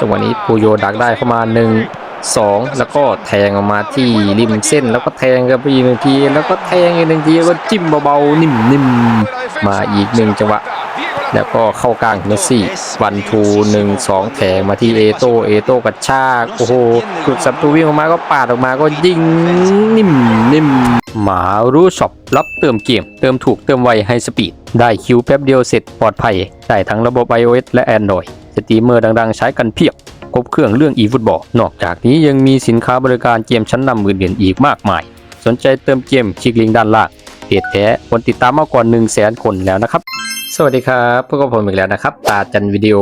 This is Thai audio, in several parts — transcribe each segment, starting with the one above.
จังหวะนี้ปูโยดักได้เข้ามาหนึ่งสองแล้วก็แทงออกมาที่ริมเส้น แล้วก็แทงกันไปอีกหนึ่งที แล้วก็แทงอีกหนึ่งทีแล้วก็จิ้มเบาๆนิ่มๆมาอีกหนึ่งจังหวะแล้วก็เข้ากลางเมสซี่วันทูหนึ่งสองแทงมาที่เอโตเอโตกระชากโอ้โหสุดสับตูวิ่งออกมาก็ปาดออกมาก็ยิงนิ่มนิ่มหมารู้ช็อปรับเติมเกม เติมถูกเติมไวให้สปีด ได้คิวแป๊บเดียวเสร็จปลอดภัย ได้ทั้งระบบ iOS และ Android สตรีมเมอร์ดังๆ ใช้กันเพียบครบเครื่องเรื่อง eFootball นอกจากนี้ยังมีสินค้าบริการเกมชั้นนำอื่นๆอีกมากมาย สนใจเติมเกมคลิกลิงก์ด้านล่างเพจแท้คนติดตามมากกว่า1 0 0 0 0แสนคนแล้วนะครับ สวัสดีครับพบกับผมอีกแล้วนะครับ ตาจันวิดีโอ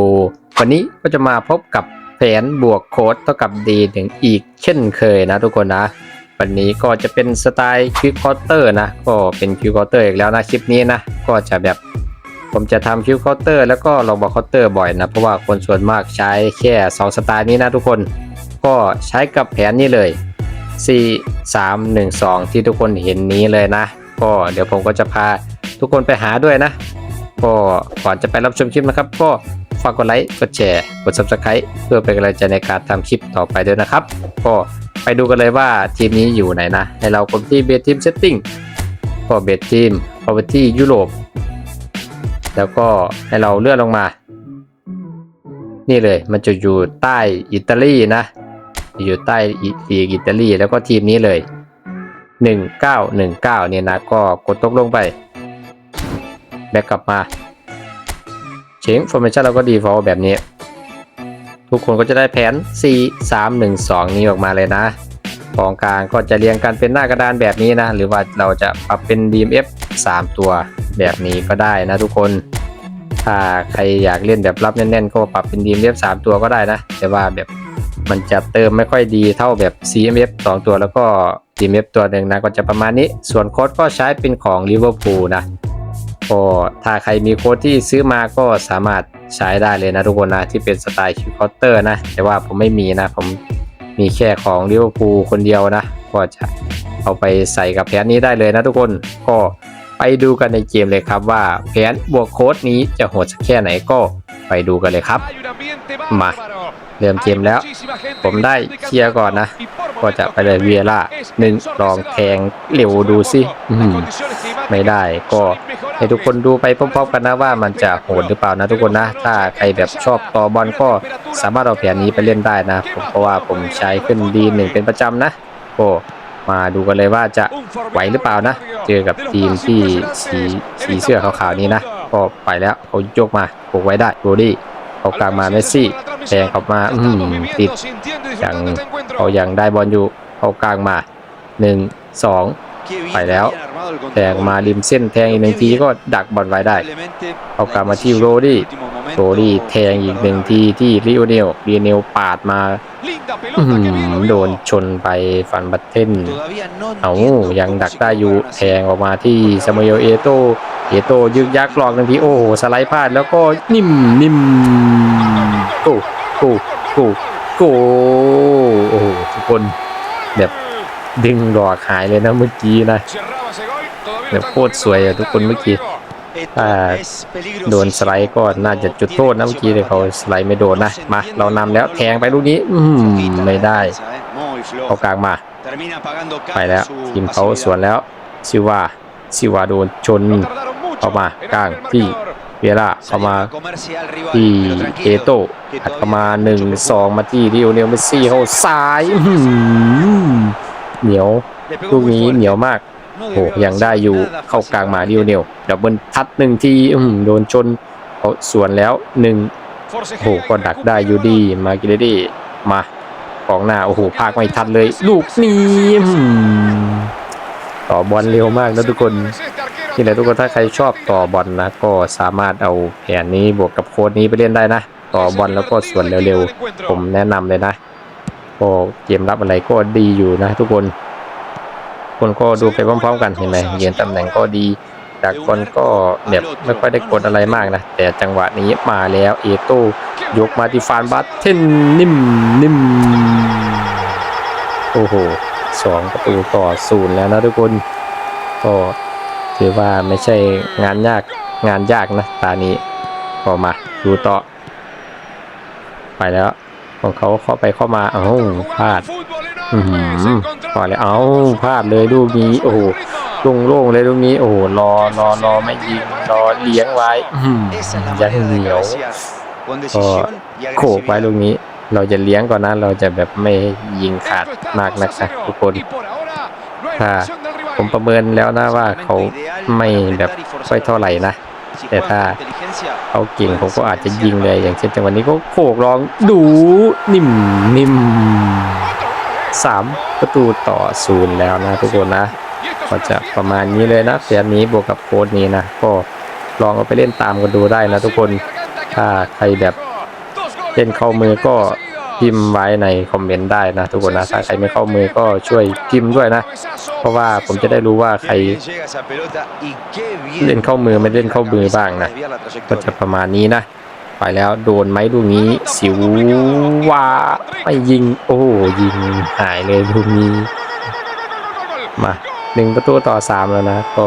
วันนี้ก็จะมาพบกับแผนบวกโค้ดเท่ากับ D หนึ่งอีกเช่นเคยนะทุกคนนะ วันนี้ก็จะเป็นสไตล์คิวคอเตอร์นะ ก็เป็นคิวคอเตอร์อีกแล้วนะคลิปนี้นะ ก็จะแบบ ผมจะทำคิวเคอเตอร์แล้วก็ลองบอกคอเตอร์บ่อยนะเพราะว่าคนส่วนมากใช้แค่2สไตล์นี้นะทุกคน ก็ใช้กับแผนนี้เลย 4 3 1 2 ที่ทุกคนเห็นนี้เลยนะ ก็เดี๋ยวผมก็จะพาทุกคนไปหาด้วยนะ ก็ก่อนจะไปรับชมคลิปนะครับ ก็ฝากกดไลค์ กดแชร์ กด subscribe เพื่อเป็นกำลังใจในการทำคลิปต่อไปด้วยนะครับ ก็ไปดูกันเลยว่าทีมนี้อยู่ไหนนะ ให้เรากดที่เบสทีมเซตติ้งก็เบสทีม property ยุโรป แล้วก็ให้เราเลื่อนลงมา นี่เลยมันจะอยู่ใต้อิตาลีนะ อยู่ใต้ลีกอิตาลีแล้วก็ทีมนี้เลย 1919เนี่ยนะก็กดตกลงไป แบกกลับมาเชงฟอร์เมชันเราก็ดีฟอลแบบนี้ ทุกคนก็จะได้แผน 4 3 1 2 นี้ออกมาเลยนะกองกลางก็จะเรียงกันเป็นหน้ากระดานแบบนี้นะ หรือว่าเราจะปรับเป็น DMF 3 ตัว แบบนี้ก็ได้นะทุกคน ถ้าใครอยากเล่นแบบรับแน่นๆ ก็ปรับเป็น DMF 3ตัวก็ได้นะ แต่ว่าแบบมันจะเติมไม่ค่อยดีเท่าแบบ CMF 2 ตัวแล้วก็ DMF ตัวหนึ่งนะก็จะประมาณนี้ ส่วนโค้ดก็ใช้เป็นของ Liverpool นะก็ถ้าใครมีโค้ดที่ซื้อมาก็สามารถใช้ได้เลยนะทุกคนนะที่เป็นสไตล์คิวเคาน์เตอร์นะ แต่ว่าผมไม่มีนะผมมีแค่ของลิเวอร์พูลคนเดียวนะ ก็จะเอาไปใส่กับแผนนี้ได้เลยนะทุกคนก็ ดูกันในเกมเลยครับว่าแผนบวกโค้ดนี้จะโหดสักแค่ไหนก็ไปดูกันเลยครับ มาเริ่มเกมแล้ว ผมได้เคลียร์ก่อนนะ ก็จะไปเลยเวียร่าหนึ่งลองแทงเร็วดูสิไม่ได้ก็ให้ทุกคนดูไปพร้อมๆกันนะว่ามันจะโหดหรือเปล่านะทุกคนนะ ถ้าใครแบบชอบต่อบอลก็สามารถเอาแผนนี้ไปเล่นได้นะ เพราะว่าผมใช้ขึ้นดีหนึ่งเป็นประจำนะก็ มาดูกันเลยว่าจะไหวหรือเปล่านะ เจอกับทีมที่สีสีเสื้อขาวๆนี้นะ ก็ไปแล้วเขายกมาปุกไว้ได้โรดี้เขากลางมาเมสซี่แทงเข้ามาอื้อหือติดยังเขายังได้บอลอยู่เขากลางมาหนึ่งสองไปแล้วแทงมาริมเส้นแทงอีกหนึ่งทีก็ดักบอลไว้ได้ เอากลับมาที่โรดี้ โรดี้แทงอีกหนึ่งทีที่ลิโอเนลลิโอเนลปาดมาอื้อหือโดนชนไปฟันบัตเทนเอายังดักได้อยู่แทงออกมาที่ซามูเอลเอโตเอโตยึกยักหลอกหนึ่งทีโอ้โหสไลด์พลาดแล้วก็นิ่มนิ่มโก้โก้โก้โก้โอ้โหทุกคนแบบดึงหลอกหายเลยนะเมื่อกี้นะแบบโคตรสวยอะทุกคนเมื่อกี้ ถ้าโดนสไลด์ก็น่าจะจุดโทษนะเมื่อกี้เลยเขาสไลด์ไม่โดนนะมาเรานำแล้วแทงไปลูกนี้ อืมไม่ได้เขากลางมา ไปแล้วทีมเขาสวนแล้วซิว่าซิว่าโดนชนเข้ามากลางที่เวล่าเข้ามาที่เอโตอัดเข้ามาหนึ่งสองมาที่ดิโอเนลเมซี่เขาซ้ายเหนียวลูกนี้เหนียวมาก โอ้ยังได้อยู่เข้ากลางมาเดิโอเนลดับเบิลทัดหนึ่งทีอื้อหือโดนชนเขาสวนแล้วหนึ่งโอ้ก็ดักได้อยู่ดีมากิเลดีมากองหน้าโอ้โหพากไม่ทันเลย ลูกนี้ต่อบอลเร็วมากนะทุกคนนี่แหละทุกคนถ้าใครชอบต่อบอลนะก็สามารถเอาแผนนี้บวกกับโค้ดนี้ไปเล่นได้นะ ต่อบอลแล้วก็สวนเร็วๆ ผมแนะนำเลยนะก็เกมรับอะไรก็ดีอยู่นะทุกคน คนก็ดูไปพร้อมๆ กันเห็นไหมเหยืนตำแหน่งก็ดีจากคนก็แบบไม่ค่อยได้กดอะไรมากนะ แต่จังหวะนี้มาแล้วเอโต้ยกมาที่ฟานบัตเทนนิ่มนิ่มโอ้โหสองประตูต่อศูนย์แล้วนะทุกคน ก็ถือว่าไม่ใช่งานยากงานยากนะ ตานี้ก็มาดูต่อ ไปแล้วของเขาเข้าไปเข้ามาเอ้าพลาด พอแล้วเอาพลาดเลยลูกนี้โอ้โหโล่งเลยลูกนี้โอ้โหรอรอรอไม่ยิงรอเลี้ยงไว้ยังเหนียวก็โขกไว้ลูกนี้ เราจะเลี้ยงก่อนนะเราจะแบบไม่ยิงขาดมากนักนะทุกคนถ้าผมประเมินแล้วนะว่าเขาไม่แบบค่อยเท่าไหร่นะแต่ถ้าเขาเก่งผมก็อาจจะยิงเลยอย่างเช่นจังหวะนี้ก็โขกร้องดูนิ่มนิ่ม สามประตูต่อศูนย์แล้วนะทุกคนนะก็จะประมาณนี้เลยนะแผนนี้บวกกับโค้ดนี้นะก็ลองเอาไปเล่นตามกันดูได้นะทุกคนถ้าใครแบบเล่นเข้ามือก็พิมพ์ไว้ในคอมเมนต์ได้นะทุกคนนะถ้าใครไม่เข้ามือก็ช่วยพิมพ์ด้วยนะ เพราะว่าผมจะได้รู้ว่าใครเล่นเข้ามือไม่เล่นเข้ามือบ้างนะก็จะประมาณนี้นะ ไปแล้วโดนไหมลูกนี้ สิวว่าไม่ยิง โอ้ยิงหายเลยลูกนี้ มาหนึ่งประตูต่อสามแล้วนะ ก็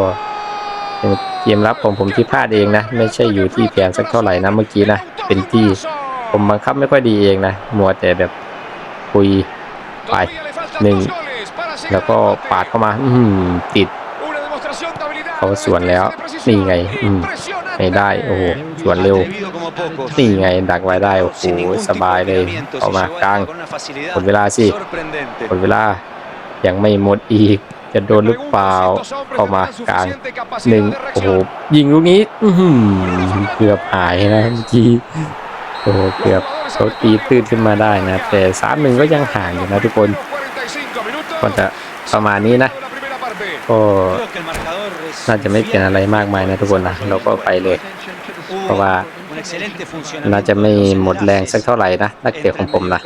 เป็นเกมรับของผมที่พลาดเองนะ ไม่ใช่อยู่ที่แผนสักเท่าไหร่นะเมื่อกี้นะ เป็นที่ผมบังคับไม่ค่อยดีเองนะมัวแต่แบบคุยไปหนึ่งแล้วก็ปาดเข้ามา อืมติด เขาสวนแล้ว นี่ไง อืม ไม่ได้ โอ้โหสวนเร็วนี่ไง ดักไว้ได้ โอ้โห สบายเลยเอามากลางหมดเวลาสิหมดเวลา ยังไม่หมดอีก จะโดนหรือเปล่าเข้ามากลางหนึ่งโอ้โห ยิงลูกนี้ อื้อหือเกือบหายนะเมื่อกี้โอ้โห เกือบเขาตีตื้นขึ้นมาได้นะ แต่สามหนึ่งก็ยังห่างอยู่นะทุกคนก็จะประมาณนี้นะ ก็น่าจะไม่เป็นอะไรมากมายนะทุกคนนะเราก็ไปเลย เพราะว่าน่าจะไม่หมดแรงสักเท่าไหร่นะนักเตะของผมนะ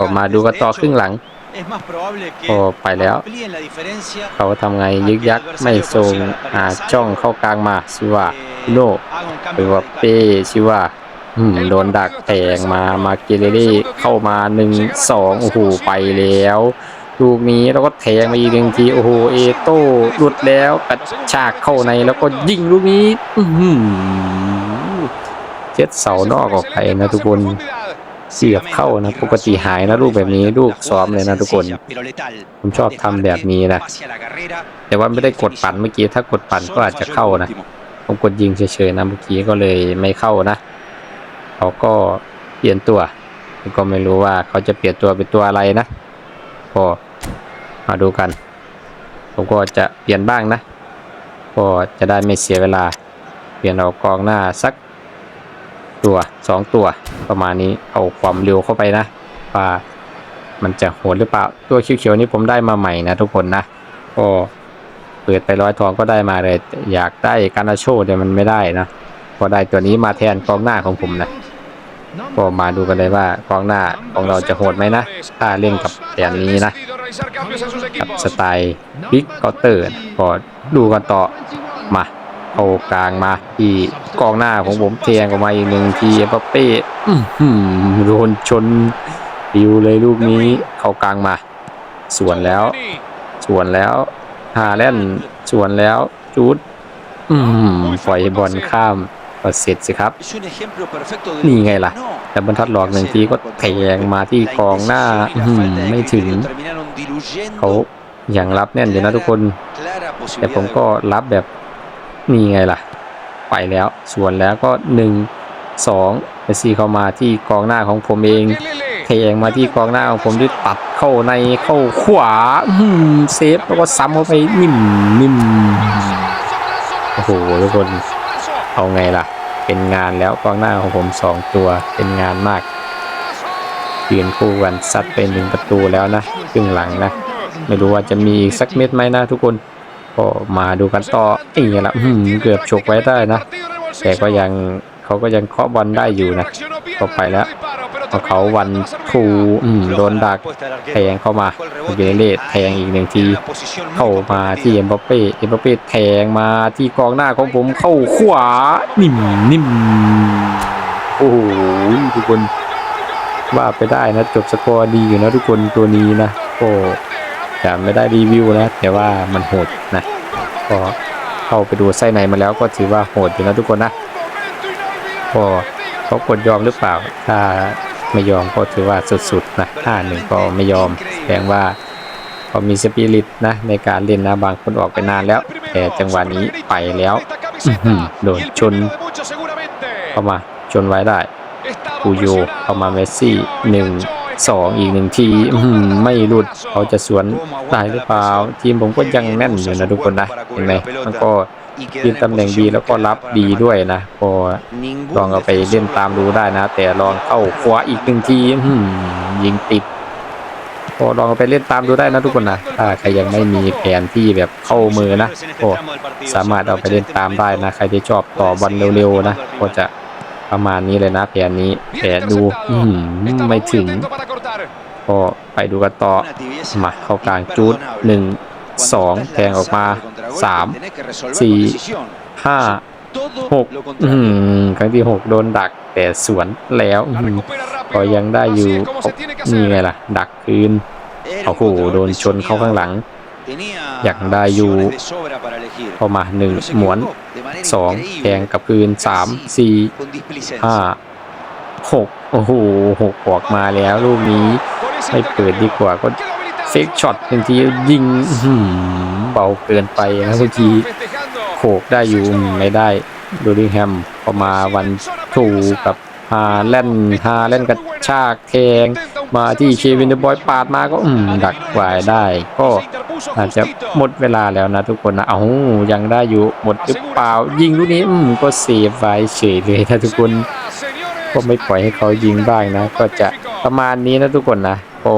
ก็มาดูกันต่อครึ่งหลังโอ้ไปแล้ว เขาทำไงยึกยักไม่ทรงหาช่องเข้ากลางมาชิว่าโนหรือว่าเป้ชิว่าอืมโดนดักแทงมามาเกเรเล่เข้ามาหนึ่งสองโอ้โหไปแล้ว ลูกนี้แล้วก็แทงมาอีกหนึ่งทีโอ้โหเอโต้หลุดแล้วกระชากเข้าในแล้วก็ยิงลูกนี้อืเจ็ดเสานอกออกไปนะทุกคนเสียบเข้านะปกติหายนะลูกแบบนี้ลูกซ้อมเลยนะทุกคน ผมชอบทำแบบนี้นะแต่ว่าไม่ได้กดปั่นเมื่อกี้ถ้ากดปั่นก็อาจจะเข้านะผมกดยิงเฉยๆนะเมื่อกี้ก็เลยไม่เข้านะเขาก็เปลี่ยนตัวก็ไม่รู้ว่าเขาจะเปลี่ยนตัวเป็นตัวอะไรนะ ก็มาดูกัน ผมก็จะเปลี่ยนบ้างนะ ก็จะได้ไม่เสียเวลา เปลี่ยนเอากองหน้าสักตัวสองตัว ประมาณนี้เอาความเร็วเข้าไปนะว่ามันจะโหดหรือเปล่า ตัวเขียวๆนี้ผมได้มาใหม่นะทุกคนนะ ก็เปิดไปร้อยทองก็ได้มาเลย อยากได้การนาโชแต่มันไม่ได้นะพอได้ตัวนี้มาแทนกองหน้าของผมนะ ก็มาดูกันเลยว่ากองหน้าของเราจะโหดไหมนะ ถ้าเล่นกับแผนนี้นะ กับสไตล์บิ๊กเคาเตอร์ก็ดูกันต่อมาเอากลางมาที่กองหน้าของผมแทงออกมาอีกหนึ่งทีเอปเป้โดนชนปิวเลยลูกนี้เข้ากลางมาสวนแล้วสวนแล้วฮาแลนด์สวนแล้วจูดอืมปล่อยบอลข้าม ก็เสร็จสิครับ นี่นี่ไงไงล่ะล่ะแต่แต่บบรรรรทัทัดดหหลลออกกหหนึ่นึ่งงทีทีก็ก็แทงมาที่กองหน้าอื้อหือไม่ถึงเขาเขาอย่างรับแน่นอยู่นะทุกคน แต่แต่ผผมมก็ก็รับแบบนี่ไงล่ะ ไปแล้วสวนแล้วก็หนึ่งสองเมสซี่เข้ามาที่กองหน้าของผมเองเทงมาที่กองหน้าของผมที่ตัดเข้าในเข้าขวาอื้อหือเซฟแล้วก็ซ้ำเข้าไปนิ่มนิ่มโอ้โหทุกคนเอาไงล่ะ เป็นงานแล้วกองหน้าของผมสองตัวเป็นงานมากยืนคู่กันซัดไปหนึ่งประตูแล้วนะครึ่งหลังนะ ไม่รู้ว่าจะมีอีกสักเม็ดไหมนะทุกคนก็มาดูกันต่ออีกละอื้อหือเกือบฉกไว้ได้นะ แต่ก็ยัง เขาก็ยังเคาะบอลได้อยู่นะก็ไปแล้วเพราะเขาวันทูอืมโดนดักแทงเข้ามาเบเล่แทงอีกหนึ่งที เข้ามาที่เอ็มบัปเป้เอ็มบัปเป้แทงมาที่กองหน้าของผมเข้าขวา นิ่มนิ่มโอ้โหทุกคนว่าไปได้นะจบสกอร์ดีอยู่นะทุกคนตัวนี้นะก็จะไม่ได้รีวิวนะ แต่ว่ามันโหดนะก็เข้าไปดูไส้ในมาแล้วก็ถือว่าโหดอยู่นะทุกคนนะ ก็เขากดยอมหรือเปล่า ถ้าไม่ยอมก็ถือว่าสุดๆนะห้าหนึ่งก็ไม่ยอมแสดงว่าเขามีสปิริตนะในการเล่นนะบางคนออกไปนานแล้ว แต่จังหวะนี้ไปแล้วโดนชนเข้ามาชนไว้ได้ปูโยเข้ามาเมสซี่หนึ่ง สองอีกหนึ่งทีไม่หลุดเขาจะสวนได้หรือเปล่า ทีมผมก็ยังแน่นอยู่นะทุกคนนะเห็นไหมมันก็ยืนตำแหน่งดีแล้วก็รับดีด้วยนะพอลองเอาไปเล่นตามดูได้นะ แต่ลองเข้าขวาอีกหนึ่งทียิงติดก็ลองเอาไปเล่นตามดูได้นะทุกคนนะ ถ้าใครยังไม่มีแผนที่แบบเข้ามือนะก็สามารถเอาไปเล่นตามได้นะ ใครที่ชอบต่อบอลเร็วๆนะ ก็จะ ประมาณนี้เลยนะแผนนี้แต่ดูอื้อหือไม่ถึงก็ไปดูกันต่อมาเข้ากลางจูดหนึ่งสองแทงออกมาสามสี่ห้าหกอืมครั้งที่หกโดนดักแต่สวนแล้วอืมก็ยังได้อยู่นี่ไงล่ะ ดักคืนโอ้โหโดนชนเข้าข้างหลัง อยากได้อยู่เข้ามาหนึ่งหมวนสองแทงกับคืนสามสี่ห้าหกโอ้โหหกออกมาแล้วลูกนี้ไม่เปิดดีกว่าก็เฟกช็อตบางทียิงอื้อหือเบาเกินไปนะบางทีโขกได้อยู่อืมไม่ได้ดูริงแฮมพอมาวันถูกับฮาแลนด์ฮาแลนด์กระชากแทงมาที่เควินเดอะบอยปาดมาก็อืมดักไว้ได้ ก็ อาจจะหมดเวลาแล้วนะทุกคนนะ เอายังได้อยู่หมดหรือเปล่า ยิงลูกนี้อืมก็เซฟไว้เฉยเลยถ้าทุกคนก็ไม่ปล่อยให้เขายิงบ้างนะ ก็จะประมาณนี้นะทุกคนนะก็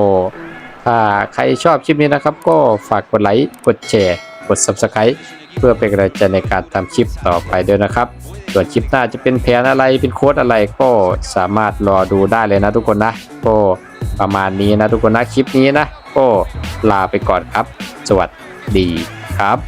ถ้าใครชอบคลิปนี้นะครับ ก็ฝากกดไลค์กดแชร์กด subscribe เพื่อเป็นกำลังใจในการทำคลิปต่อไปด้วยนะครับ ส่วนคลิปหน้าจะเป็นแผนอะไรเป็นโค้ดอะไรก็สามารถรอดูได้เลยนะทุกคนนะก็ ประมาณนี้นะทุกคนนะคลิปนี้นะก็ลาไปก่อนครับ สวัสดีครับ